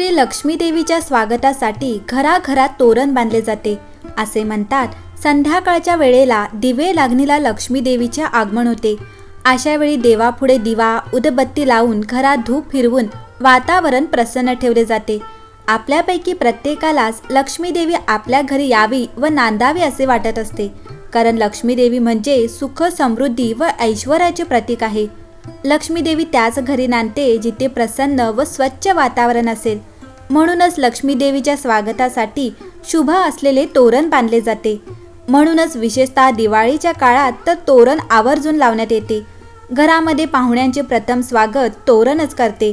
श्री लक्ष्मीदेवीच्या स्वागतासाठी घराघरात तोरण बांधले जाते. असे म्हणतात संध्याकाळच्या वेळेला दिवे लागणीला लक्ष्मीदेवीचे आगमन होते. अशा वेळी देवापुढे दिवा उदबत्ती लावून घरात धूप फिरवून वातावरण प्रसन्न ठेवले जाते. आपल्यापैकी प्रत्येकालाच लक्ष्मीदेवी आपल्या घरी यावी व नांदावी असे वाटत असते. कारण लक्ष्मीदेवी म्हणजे सुख समृद्धी व ऐश्वर्याचे प्रतीक आहे. लक्ष्मीदेवी त्याच घरी नांदते जिथे प्रसन्न व स्वच्छ वातावरण असेल. म्हणूनच लक्ष्मी देवीच्या स्वागतासाठी शुभ असलेले तोरण बांधले जाते. म्हणूनच विशेषतः दिवाळीच्या काळात तर तोरण आवर्जून लावण्यात येते. घरामध्ये पाहुण्यांचे प्रथम स्वागत तोरणच करते.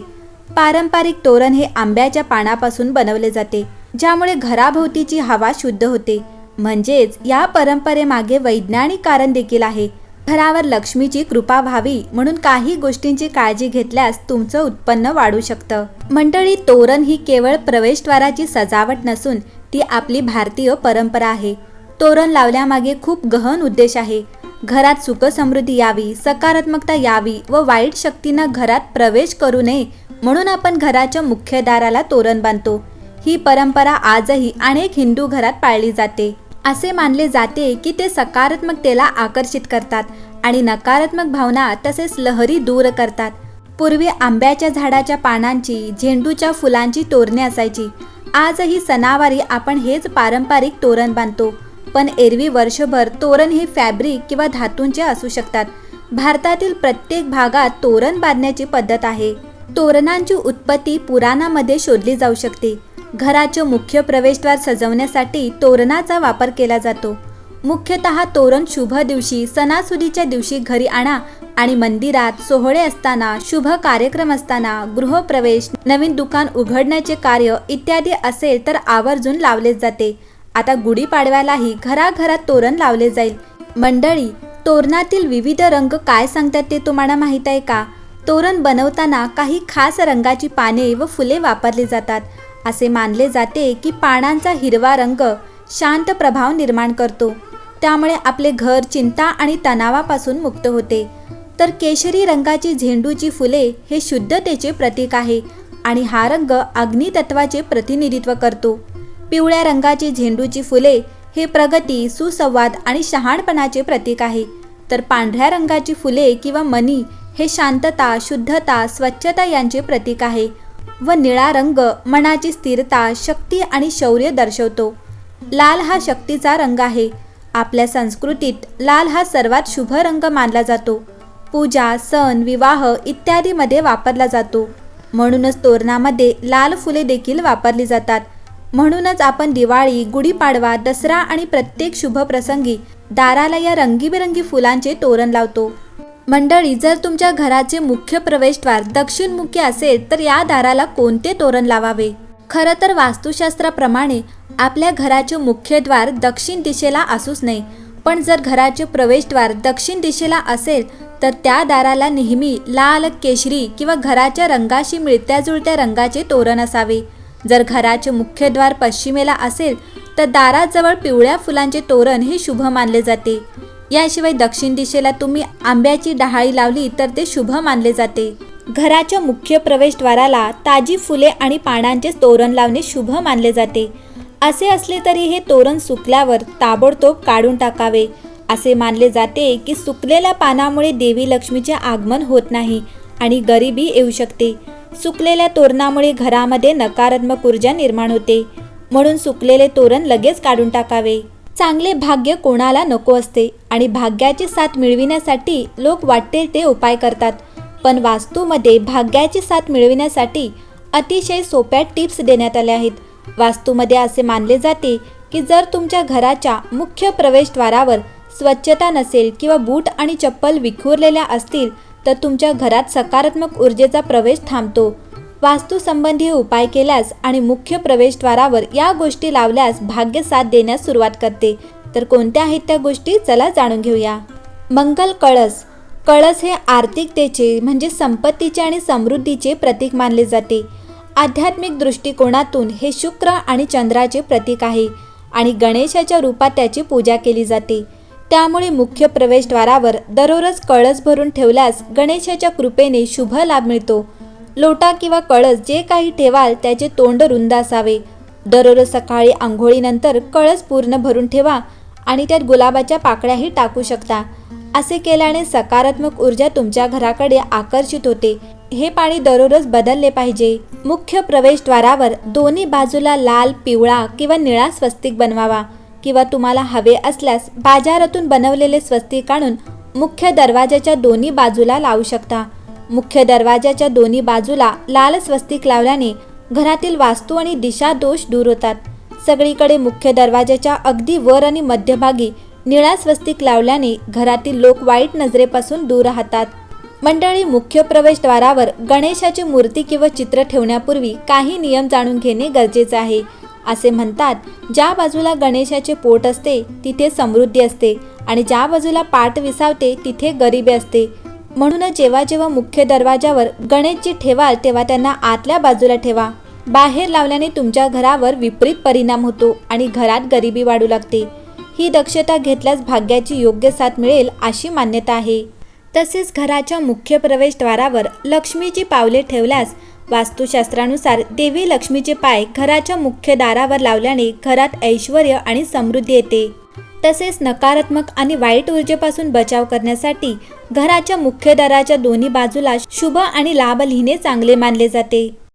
पारंपरिक तोरण हे आंब्याच्या पानापासून बनवले जाते ज्यामुळे घराभोवतीची हवा शुद्ध होते. म्हणजेच या परंपरेमागे वैज्ञानिक कारण देखील आहे. घरावर लक्ष्मीची कृपा व्हावी म्हणून काही गोष्टींची काळजी घेतल्यास तुमचं उत्पन्न वाढू शकतं. मंडळी तोरण ही केवळ प्रवेशद्वाराची सजावट नसून ती आपली भारतीय परंपरा आहे. तोरण लावल्यामागे खूप गहन उद्देश आहे. घरात सुखसमृद्धी यावी सकारात्मकता यावी व वाईट शक्तींना घरात प्रवेश करू नये म्हणून आपण घराच्या मुख्य दाराला तोरण बांधतो. ही परंपरा आजही अनेक हिंदू घरात पाळली जाते. असे मानले जाते की ते सकारात्मकतेला आकर्षित करतात आणि नकारात्मक भावना तसेच लहरी दूर करतात. पूर्वी आंब्याच्या झाडाच्या पानांची झेंडूच्या फुलांची तोरणे असायची. आजही सणावारी आपण हेच पारंपरिक तोरण बांधतो. पण एरवी वर्षभर तोरण हे फॅब्रिक किंवा धातूंचे असू शकतात. भारतातील प्रत्येक भागात तोरण बांधण्याची पद्धत आहे. तोरणांची उत्पत्ती पुराणामध्ये शोधली जाऊ शकते. घराचे मुख्य प्रवेशद्वार सजवण्यासाठी तोरणाचा वापर केला जातो. मुख्यतः तोरण शुभ दिवशी सणासुदीच्या दिवशी घरी आणा आणि मंदिरात सोहळे असताना शुभ कार्यक्रम असताना गृहप्रवेश नवीन दुकान उघडण्याचे कार्य इत्यादी असेल तर आवर्जून लावलेच जाते. आता गुढीपाडव्यालाही घराघरात तोरण लावले जाईल. मंडळी तोरणातील विविध रंग काय सांगतात ते तुम्हाला माहीत आहे का? तोरण बनवताना काही खास रंगाची पाने व फुले वापरली जातात. असे मानले जाते की पानांचा हिरवा रंग शांत प्रभाव निर्माण करतो. त्यामुळे आपले घर चिंता आणि तणावापासून मुक्त होते. तर केशरी रंगाची झेंडूची फुले हे शुद्धतेचे प्रतीक आहे आणि हा रंग अग्नितत्वाचे प्रतिनिधित्व करतो. पिवळ्या रंगाची झेंडूची फुले हे प्रगती सुसंवाद आणि शहाणपणाचे प्रतीक आहे. तर पांढऱ्या रंगाची फुले किंवा मनी हे शांतता शुद्धता स्वच्छता यांचे प्रतीक आहे. व निळा रंग मनाची स्थिरता शक्ती आणि शौर्य दर्शवतो. लाल हा शक्तीचा रंग आहे. आपल्या संस्कृतीत लाल हा सर्वात शुभ रंग मानला जातो. पूजा सण विवाह इत्यादीमध्ये वापरला जातो. म्हणूनच तोरणामध्ये लाल फुले देखील वापरली जातात. म्हणूनच आपण दिवाळी गुढीपाडवा दसरा आणि प्रत्येक शुभ प्रसंगी दाराला या रंगीबेरंगी फुलांचे तोरण लावतो. मंडळी जर तुमच्या घराचे मुख्य प्रवेशद्वार दक्षिणमुखी असेल तर या दाराला कोणते तोरण लावावे? खरं तर वास्तुशास्त्राप्रमाणे आपल्या घराचे मुख्य द्वार दक्षिण दिशेला असूच नये पण जर घराचे प्रवेशद्वार दक्षिण दिशेला असेल तर त्या दाराला नेहमी लाल केशरी किंवा घराच्या रंगाशी मिळत्या जुळत्या रंगाचे तोरण असावे. जर घराचे मुख्य द्वार पश्चिमेला असेल तर दाराजवळ पिवळ्या फुलांचे तोरण हे शुभ मानले जाते. याशिवाय दक्षिण दिशेला तुम्ही आंब्याची डहाळी लावली तर ते शुभ मानले जाते. घराच्या मुख्य प्रवेशद्वाराला ताजी फुले आणि पानांचे तोरण लावणे शुभ मानले जाते. असे असले तरी हे तोरण सुकल्यावर ताबडतोब काढून टाकावे. असे मानले जाते की सुकलेल्या पानामुळे देवी लक्ष्मीचे आगमन होत नाही आणि गरिबी येऊ शकते. सुकलेल्या तोरणामुळे घरामध्ये नकारात्मक ऊर्जा निर्माण होते. म्हणून सुकलेले तोरण लगेच काढून टाकावे. चांगले भाग्य कोणाला नको असते आणि भाग्याची साथ मिळविण्यासाठी लोक वाटेल ते उपाय करतात. पण वास्तूमध्ये भाग्याची साथ मिळविण्यासाठी अतिशय सोप्या टिप्स देण्यात आल्या आहेत. वास्तूमध्ये असे मानले जाते की जर तुमच्या घराच्या मुख्य प्रवेशद्वारावर स्वच्छता नसेल किंवा बूट आणि चप्पल विखुरलेल्या असतील तर तुमच्या घरात सकारात्मक ऊर्जेचा प्रवेश थांबतो. वास्तुसंबंधी उपाय केल्यास आणि मुख्य प्रवेशद्वारावर या गोष्टी लावल्यास भाग्य साथ देण्यास सुरुवात करते. तर कोणत्या आहेत त्या गोष्टी? चला जाणून घेऊया. मंगल कळस. कळस हे आर्थिकतेचे म्हणजे संपत्तीचे आणि समृद्धीचे प्रतीक मानले जाते. आध्यात्मिक दृष्टिकोनातून हे शुक्र आणि चंद्राचे प्रतीक आहे आणि गणेशाच्या रूपात त्याची पूजा केली जाते. त्यामुळे मुख्य प्रवेशद्वारावर दररोज कळस भरून ठेवल्यास गणेशाच्या कृपेने शुभ लाभ मिळतो. लोटा किंवा कळस जे काही ठेवाल त्याचे तोंड रुंद असावे. दररोज सकाळी आंघोळीनंतर कळस पूर्ण भरून ठेवा आणि त्यात गुलाबाच्या पाकळ्याही टाकू शकता. असे केल्याने सकारात्मक ऊर्जा तुमच्या घराकडे आकर्षित होते. हे पाणी दररोज बदलले पाहिजे. मुख्य प्रवेशद्वारावर दोन्ही बाजूला लाल पिवळा किंवा निळा स्वस्तिक बनवावा किंवा तुम्हाला हवे असल्यास बाजारातून बनवलेले स्वस्तिक काढून मुख्य दरवाजाच्या दोन्ही बाजूला लावू शकता. मुख्य दरवाजाच्या दोन्ही बाजूला लाल स्वस्तिक लावल्याने घरातील वास्तू आणि दिशा दोष दूर होतात. सगळीकडे मुख्य दरवाजाच्या अगदी वर आणि मध्यभागी निळा स्वस्तिक लावल्याने घरातील लोक वाईट नजरेपासून दूर राहतात. मंडळी मुख्य प्रवेशद्वारावर गणेशाची मूर्ती किंवा चित्र ठेवण्यापूर्वी काही नियम जाणून घेणे गरजेचे आहे. असे म्हणतात ज्या बाजूला गणेशाचे पोट असते तिथे समृद्धी असते आणि ज्या बाजूला पाठ विसावते तिथे गरिबी असते. म्हणूनच जेव्हा जेव्हा मुख्य दरवाजावर गणेशजी ठेवाल तेव्हा त्यांना आतल्या बाजूला ठेवा. बाहेर लावल्याने तुमच्या घरावर विपरीत परिणाम होतो आणि घरात गरिबी वाढू लागते. ही दक्षता घेतल्यास भाग्याची योग्य साथ मिळेल अशी मान्यता आहे. तसेच घराच्या मुख्य प्रवेशद्वारावर लक्ष्मीची पावले ठेवल्यास वास्तुशास्त्रानुसार देवी लक्ष्मीचे पाय घराच्या मुख्य दारावर लावल्याने घरात ऐश्वर आणि समृद्धी येते. तसेच नकारात्मक आणि वाईट ऊर्जेपासून बचाव करण्यासाठी घराच्या मुख्य दाराच्या दोन्ही बाजूला शुभ आणि लाभ लिहिणे चांगले मानले जाते.